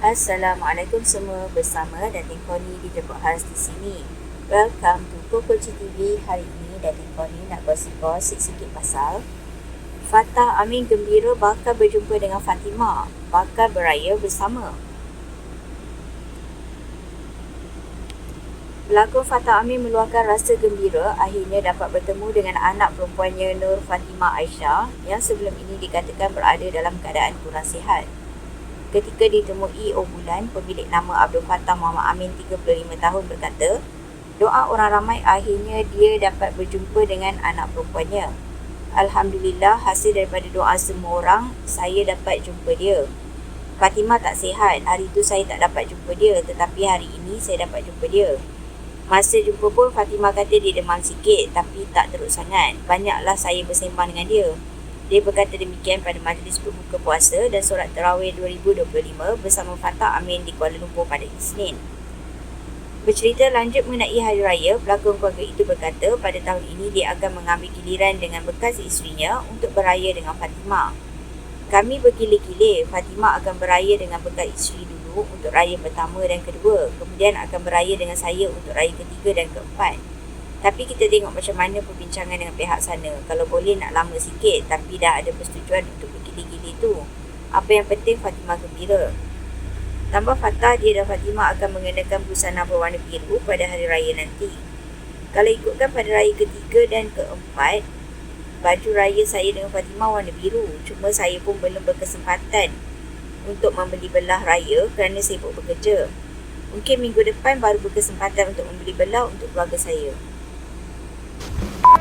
Assalamualaikum semua bersama Datin Koni di Jeput Haras di sini. Welcome to Kokoci TV. Hari ini Datin Koni nak gosip-gosip sikit pasal Fatah Amin gembira bakal berjumpa dengan Fatimah. Bakal beraya bersama. Pelakon Fatah Amin meluahkan rasa gembira akhirnya dapat bertemu dengan anak perempuannya Nur Fatimah Aisyah yang sebelum ini dikatakan berada dalam keadaan kurang sihat. Ketika ditemui O Bulan, pemilik nama Abdul Fattah Muhammad Amin 35 tahun berkata, doa orang ramai akhirnya dia dapat berjumpa dengan anak perempuannya. Alhamdulillah hasil daripada doa semua orang, saya dapat jumpa dia. Fatimah tak sihat, hari itu saya tak dapat jumpa dia tetapi hari ini saya dapat jumpa dia. Masa jumpa pun Fatimah kata dia demam sikit tapi tak teruk sangat. Banyaklah saya bersembang dengan dia. Dia berkata demikian pada majlis berbuka puasa dan solat terawih 2025 bersama Fatah Amin di Kuala Lumpur pada Isnin. Bercerita lanjut mengenai Hari Raya, pelakon keluarga itu berkata pada tahun ini dia akan mengambil giliran dengan bekas isterinya untuk beraya dengan Fatimah. Kami berkilir-kilir, Fatimah akan beraya dengan bekas isteri dulu dulu untuk raya pertama dan kedua. Kemudian akan beraya dengan saya untuk raya ketiga dan keempat. Tapi kita tengok macam mana perbincangan dengan pihak sana. Kalau boleh nak lama sikit tapi dah ada persetujuan untuk bergili-gili tu. Apa yang penting Fatimah gembira. Tambah Fatah, dia dan Fatimah akan mengenakan busana berwarna biru pada hari raya nanti. Kalau ikutkan pada raya ketiga dan keempat, baju raya saya dengan Fatimah warna biru. Cuma saya pun belum berkesempatan untuk membeli belah raya kerana sibuk bekerja. Mungkin minggu depan baru berkesempatan untuk membeli belah untuk keluarga saya.